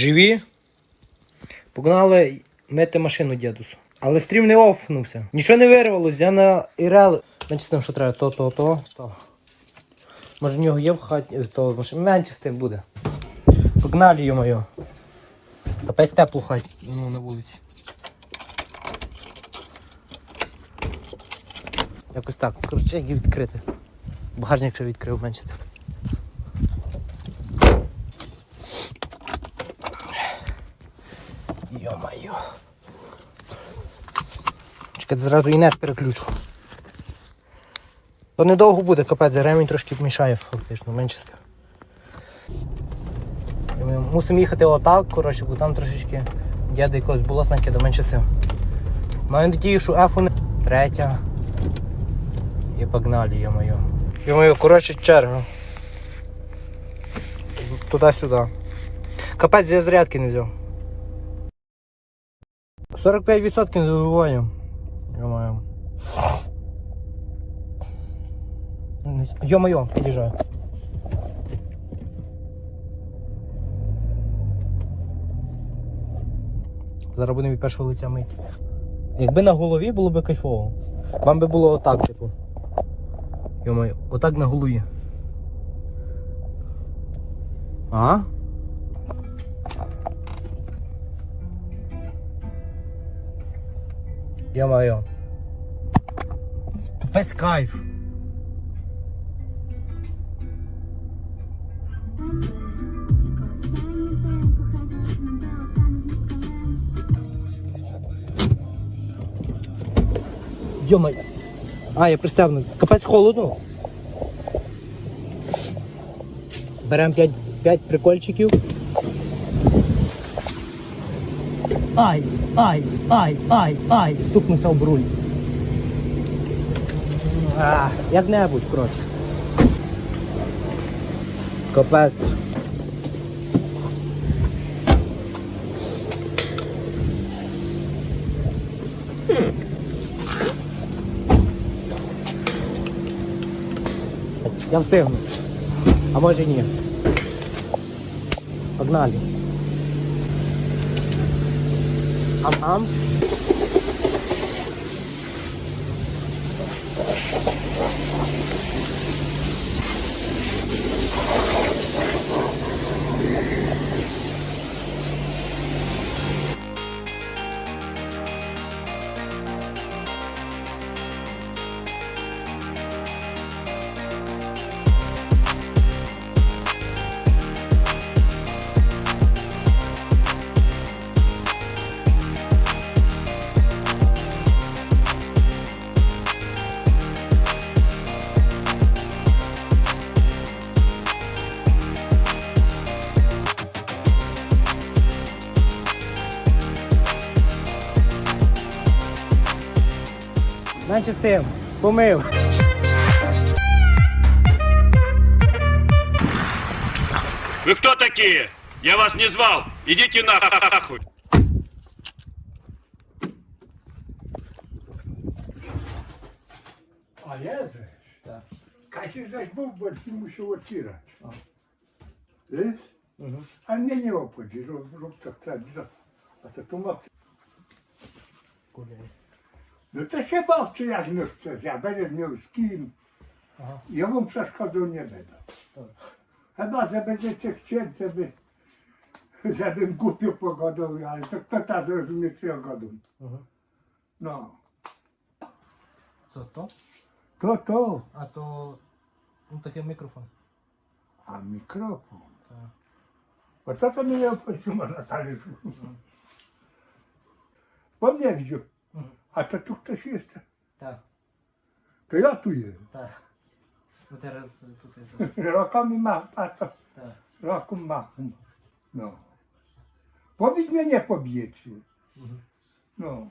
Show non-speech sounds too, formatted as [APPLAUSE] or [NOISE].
Живі. Погнали мити машину дідусу. Але стрім не офнувся. Нічого не вирвалось, я на ірел. Менше з що треба, то, то, то, то. Може в нього є в хаті, то може менше з тим буде. Погнали йо-моє. Капець тепло хаті, ну, на вулиці. Якось так. Коротше, як відкрити. Багажник ще відкрив менше з тим. Йо-моє. Чекайте, зразу і нет переключу. То недовго буде, капець, ремінь трошки мішає фактично, менше Ми мусимо їхати отак, коротше, бо там трошечки дяди якогось болот накида, менше сил. Маю надію, що ефу не третя. І погнали, йо-моє. Йо-моє, коротше, черга. Туди-сюди. Капець я зарядки не взяв. 45% не забуваємо. Йо-моє. Йо-моє, під'їжджаю. Зараз будемо від першого лиця мити. Якби на голові було б кайфово. Вам би було отак, типу. Йо-моє, отак на голові. А? Йо-моє. Капець кайф. Йомай. А, я пристебнув. Капець холодно. Беремо 5, 5 прикольчиків. Ай, ай, ай, ай, ай. Стукнувся об руль. А, як-небудь, коротше. Капець. Я встигну. А може ні. Погнали. Um, um. Менше з тим. Вы кто такие? Я вас не звал. Идите нахуй. А я знаешь? Да. Катя, знаешь, был большим мужчина тира. А. Мне не опыт. Роб, так-то, так. А то тумак. Гуляй. No to się bawcie jak no chcesz, ja będę miał z kim. Ja wam przeszkodą nie będę. Tak. Chyba, że będziecie chcieli, żeby, żebym głupio pogodą, ale to kto ta zrozumie przygodą. Mhm. No, Co to? to to, A to... No tak jak mikrofon. a mikrofon. Tak. Bo to co no. mnie nie obchodziło na talerzu. Po mnie. A to tu ktoś jest? Tak, To ja tu jestem. tak. No teraz tutaj są. [LAUGHS] Ma, a to Tak. roku ma. No. Pobić mnie nie pobijecie. Mhm. No.